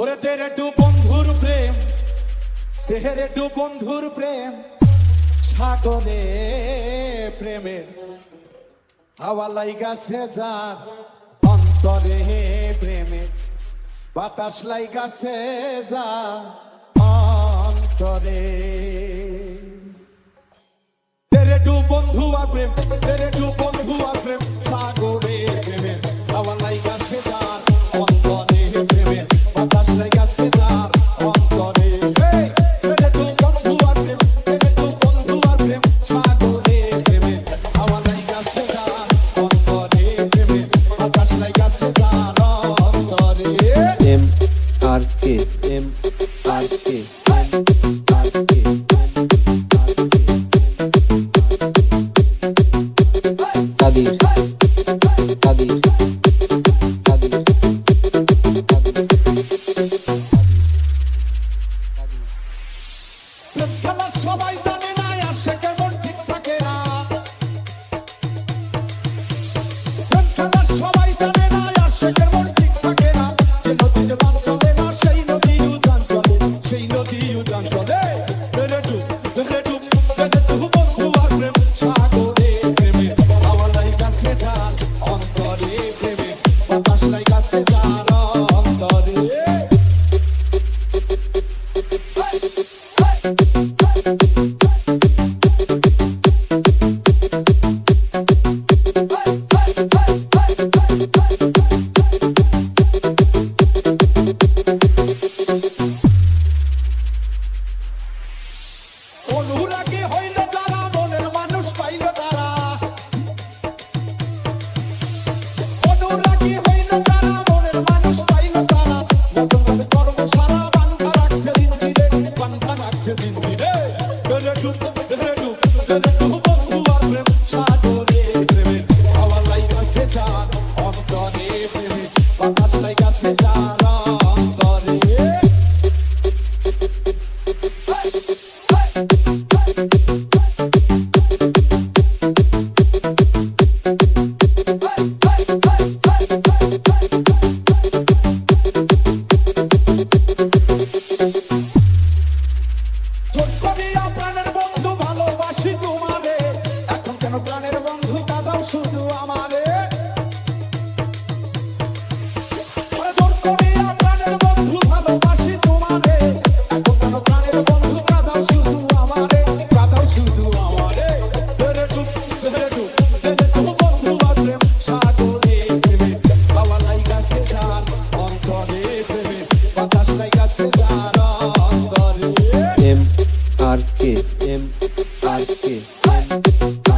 ওরে তেরে ডু বন্ধুর প্রেম, তেরে ডু বন্ধুর প্রেম, সাগরে প্রেমের হাওয়া লাইগাছে যার অন্তরে প্রেমে, বাতাস লাইগাছে যা অন্তরে। তেরে ডু বন্ধু আর প্রেম, তেরে ডু বন্ধু আর প্রেম। আর কে এম আর কে কাদির কাদির কাদির সবাই con M R K M R K